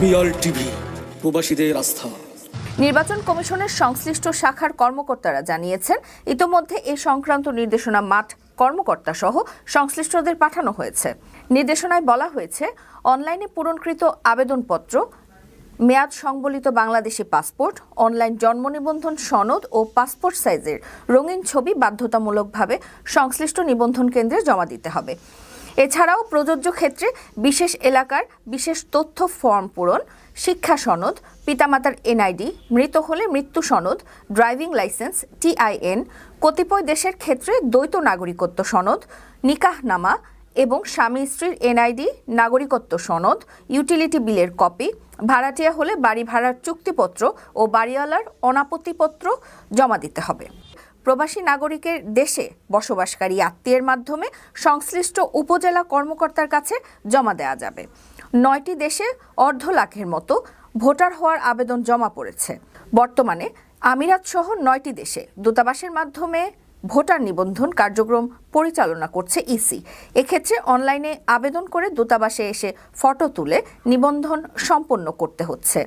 TV, প্রবাসীদের আস্থা। নির্বাচন কমিশনের সংশ্লিষ্ট শাখার কর্মকর্তারা জানিয়েছেন, ইতোমধ্যে এ সংক্রান্ত নির্দেশনা মাঠ কর্মকর্তা সহ সংশ্লিষ্টদের পাঠানো হয়েছে। নির্দেশনায় বলা হয়েছে, অনলাইনে পূরণকৃত আবেদনপত্র, মেয়াদ সংবলিত বাংলাদেশি পাসপোর্ট, অনলাইন জন্ম নিবন্ধন সনদ ও পাসপোর্ট সাইজের রঙিন ছবি বাধ্যতামূলকভাবে সংশ্লিষ্ট নিবন্ধন কেন্দ্রে জমা দিতে হবে। এছাড়াও প্রযোজ্য ক্ষেত্রে বিশেষ এলাকার বিশেষ তথ্য ফর্ম পূরণ, শিক্ষা সনদ, পিতামাতার এনআইডি, মৃত হলে মৃত্যু সনদ, ড্রাইভিং লাইসেন্স, টিআইএন, কতিপয় দেশের ক্ষেত্রে দ্বৈত নাগরিকত্ব সনদ, নিকাহনামা এবং স্বামী স্ত্রীর এনআইডি, নাগরিকত্ব সনদ, ইউটিলিটি বিলের কপি, ভাড়াটিয়া হলে বাড়ি ভাড়ার চুক্তিপত্র ও বাড়িওয়ালার অনাপত্তিপত্র জমা দিতে হবে। প্রবাসী নাগরিকের দেশে বসবাসকারী আত্মীয়ের মাধ্যমে সংশ্লিষ্ট উপজেলা কর্মকর্তার কাছে জমা দেওয়া যাবে। নয়টি দেশে অর্ধ লাখের মতো ভোটার হওয়ার আবেদন জমা পড়েছে। বর্তমানে আমিরাত সহ নয়টি দেশে দূতাবাসের মাধ্যমে ভোটার নিবন্ধন কার্যক্রম পরিচালনা করছে ইসি। এক্ষেত্রে অনলাইনে আবেদন করে দূতাবাসে এসে ফটো তুলে নিবন্ধন সম্পন্ন করতে হচ্ছে।